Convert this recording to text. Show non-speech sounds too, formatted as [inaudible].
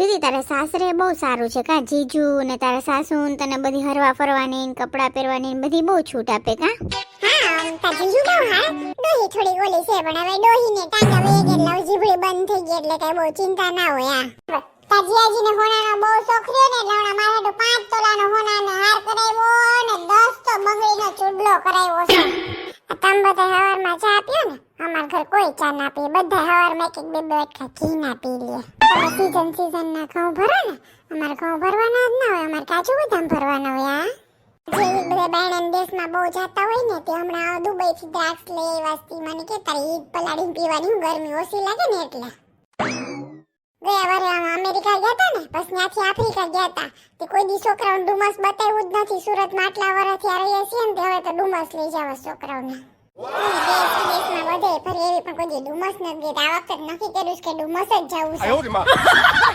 દીદી તારા સાસરે બહુ સારું છે કા? જીજુ ને તારા સાસુ ને તને બધી હરવા ફરવાની ને કપડાં પહેરવાની ને બધી બહુ છૂટ આપે કા? હા તા જીજુ બહુ હા ડોહી થોડી ઓલી છે પણ હવે ડોહીને ટાંગા વહી ગયા એટલે જીભડી બંધ થઈ ગઈ એટલે કઈ બહુ ચિંતા ના હોય આ તા જીયાજીને હોનાનો બહુ શોખ રહ્યો ને એટલે હમણાં મારે તો પાંચ તોલાનો હોનાનો હાર કરાવ્યો ને દસ તો બંગડીનો ચૂડલો કરાવ્યો છે. તમે બધા હવારમાં ચા પીઓ ને? અમાર ઘર કોઈ ચા ના પીએ. બધા હવારમાં એક એક બે બે ઘી ના પી લે. સીઝન સીઝન ના ઘઉં ભરો ને, અમારે ઘઉં ભરવાના જ ના હોય. અમારે કાજુ બદામ ભરવાના હોય આ જે હોય ને, તે ગરમી ઓછી લાગે ને એટલે. ગયા વારે આમ અમેરિકા ગયા હતા ને પછી ત્યાંથી આફ્રિકા ગયા હતા તે કોઈ દી છોકરાઓને ડુમસ બતાવ્યું જ નથી. સુરતમાં આટલા વર્ષથી આ રહીએ છીએ ને હવે તો ડુમસ લઈ જાવ છોકરાઓને. દેશ વિદેશમાં બધે ફરી એવી પણ કોઈ દી ડુમસ નથી આ વખતે નક્કી કર્યું કે ડુમસ જ જવું છે. [laughs]